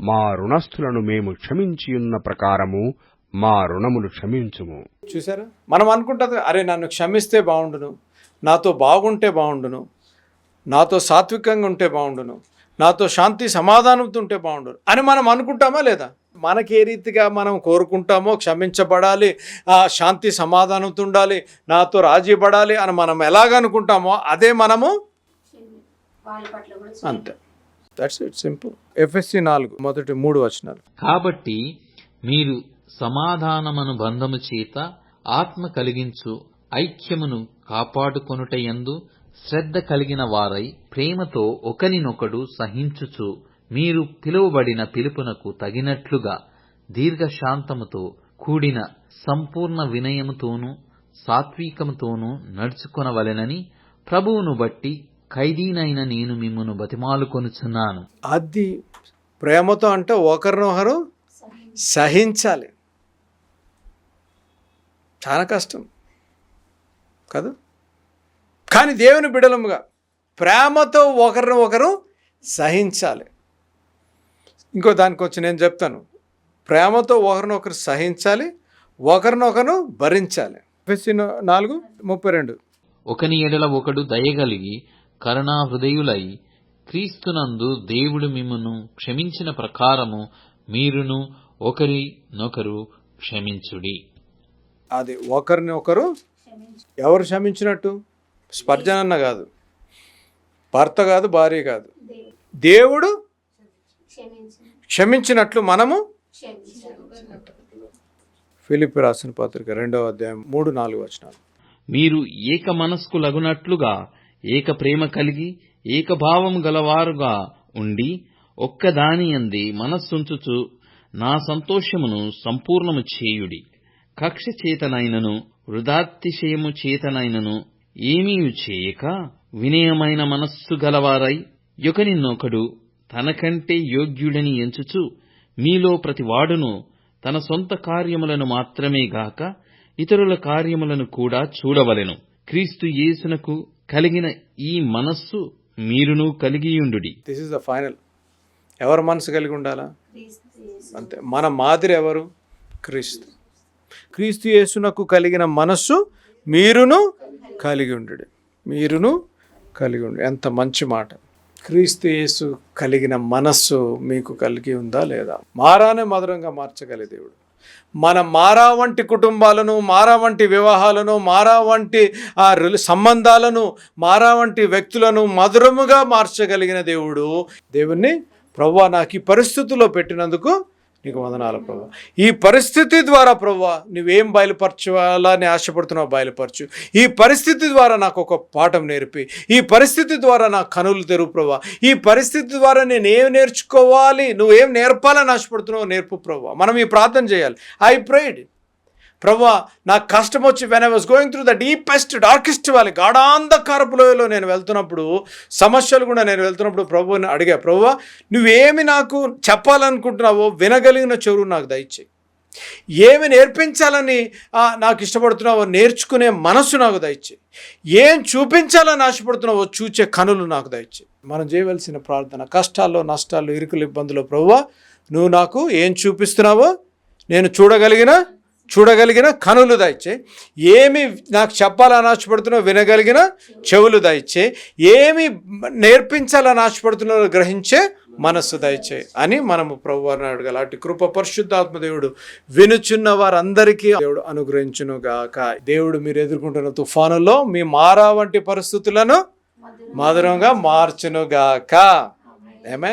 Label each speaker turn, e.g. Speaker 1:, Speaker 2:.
Speaker 1: మా రుణస్థులను మేము క్షమించియున్న ప్రకారము మా రుణములు క్షమించుము.
Speaker 2: చూసారా? మనం అనుకుంటుంది అరే నన్ను క్షమిస్తే బాగుండును నాతో బాగుంటే బాగుండును నాతో సాత్వికంగా ఉంటే బాగుండును నాతో శాంతి సమాధానంతో ఉంటే బాగుండును అని మనం అనుకుంటామా లేదా? మనకి ఏ రీతిగా మనం కోరుకుంటామో క్షమించబడాలి ఆ శాంతి సమాధానంతో ఉండాలి నాతో రాజీ పడాలి అని మనం ఎలాగ అనుకుంటామో అదే మనము అంతే. దట్స్ ఇట్ సింపుల్ ఎఫ్ఎస్సి నాలుగు మొదటి మూడు వచనాలు.
Speaker 3: కాబట్టి మీరు సమాధానమను బంధము చేత ఆత్మ కలిగించు ఐక్యమును కాపాడుకొనుటయందు శ్రద్ధ కలిగిన వారై ప్రేమతో ఒకరినొకడు సహించుచు మీరు పిలువబడిన పిలుపునకు తగినట్లుగా దీర్ఘశాంతముతో కూడిన సంపూర్ణ వినయముతోనూ సాత్వికముతోనూ నడుచుకొనవలెనని ప్రభువును బట్టి ఖైదీనైన నేను మిమ్మును బతిమాలుకొనుచున్నాను.
Speaker 2: అది ప్రేమతో అంటే ఒకరినొకరు సహించాలి. చాలా కష్టం. కదా? కానీ దేవుని బిడలముగా ప్రేమతో ఒకరిని ఒకరు సహించాలి. ఇంకో దానికి వచ్చి నేను చెప్తాను. ప్రేమతో ఒకరినొకరు సహించాలి ఒకరినొకరు భరించాలి. నాలుగు ముప్పై రెండు.
Speaker 3: ఒకని ఎడల ఒకడు దయగలిగి కరుణా హృదయులై క్రీస్తునందు దేవుడు మిమ్మును క్షమించిన ప్రకారము మీరును ఒకరినొకరు క్షమించుడి.
Speaker 2: అది ఒకరిని ఒకరు ఎవరు క్షమించినట్టు? స్పర్జనన్న కాదు. భర్త కాదు భార్య కాదు. దేవుడు
Speaker 4: క్షమించు
Speaker 2: క్షమించినట్లు మనము ఫిలిపి రాసిన పత్రిక రెండవ అధ్యాయం మూడు నాలుగు వచనాలు.
Speaker 3: మీరు ఏక మనస్కులగునట్లుగా ఏక ప్రేమ కలిగి ఏకభావం గలవారుగా ఉండి ఒక్కదాని అంది మనస్సుంచుచు నా సంతోషమును సంపూర్ణము చేయుడి. కక్ష చేతనైనను వృధాతిశయము చేతనైనను ఏమీ చేయక వినయమైన మనస్సు గలవారై యొకనిన్నొకడు తనకంటే యోగ్యుడని ఎంచుచు మీలో ప్రతివాడును తన సొంత కార్యములను మాత్రమే గాక ఇతరుల కార్యములను కూడా చూడవలెను. క్రీస్తు యేసునకు కలిగిన ఈ మనస్సు మీరును కలిగియుండుడి
Speaker 2: దిస్ ఇస్ ద ఫైనల్ ఎవరు మనసు కలిగి ఉండాలా? అంతే. మన మాదిరి ఎవరు? క్రీస్తు. క్రీస్తు యేసునకు కలిగిన మనస్సు మీరును కలిగి ఉండు మీరును కలిగి ఉండు. ఎంత మంచి మాట. క్రీస్తు యేసు కలిగిన మనస్సు మీకు కలిగి ఉందా లేదా? మారానే మధురంగా మార్చగలే దేవుడు. మన మారా వంటి కుటుంబాలను మారా వంటి వివాహాలను మారా వంటి ఆ సంబంధాలను మారా వంటి వ్యక్తులను మధురముగా మార్చగలిగిన దేవుడు దేవుణ్ణి ప్రవ్వా నాకు ఈ పరిస్థితుల్లో పెట్టినందుకు నీకు వందనాలు ప్రభా. ఈ పరిస్థితి ద్వారా ప్రభా నువ్వేం బయలుపరచాలని ఆశపడుతున్నావు బయలుపరచు. ఈ పరిస్థితి ద్వారా నాకు ఒక పాఠం నేర్పి. ఈ పరిస్థితి ద్వారా నా కనులు తెరువు ప్రభా. ఈ పరిస్థితి ద్వారా నేను ఏం నేర్చుకోవాలి నువ్వేం నేర్పాలని ఆశపడుతున్నావు నేర్పు ప్రభా. మనం ఈ ప్రార్థన చేయాలి. I prayed. ప్రభా నాకు కష్టం వచ్చి when I was going through the deepest darkest valley గాఢాంధకారపు లోయలో నేను వెళ్తున్నప్పుడు సమస్యలు కూడా నేను వెళ్తున్నప్పుడు ప్రభువుని అడిగా ప్రభువా నువ్వేమి నాకు చెప్పాలనుకుంటున్నావో వినగలిగిన చెరువు నాకు దయచేయి. ఏమి నేర్పించాలని నాకు ఇష్టపడుతున్నావో నేర్చుకునే మనసు నాకు దయచేయి. ఏం చూపించాలని ఆశపడుతున్నావో చూచే కనులు నాకు దయచేయి. మనం చేయవలసిన ప్రార్థన కష్టాల్లో నష్టాల్లో ఇరుకులు ఇబ్బందులు ప్రభువా నువ్వు నాకు ఏం చూపిస్తున్నావో నేను చూడగలిగిన చూడగలిగిన కనులు దయచే ఏమి నాకు చెప్పాలని ఆశపడుతున్నావు వినగలిగిన చెవులు దయచే ఏమి నేర్పించాలని ఆశపడుతున్నారో గ్రహించే మనస్సు దయచే అని మనము ప్రభు వారిని అడగాలి. అటు కృప పరిశుద్ధాత్మ దేవుడు వినుచున్న వారందరికీ దేవుడు అనుగ్రహించును గాక దేవుడు మీరు ఎదుర్కొంటున్న తుఫానులో మీ మారా వంటి పరిస్థితులను మధురంగా మార్చును గాక ఏమే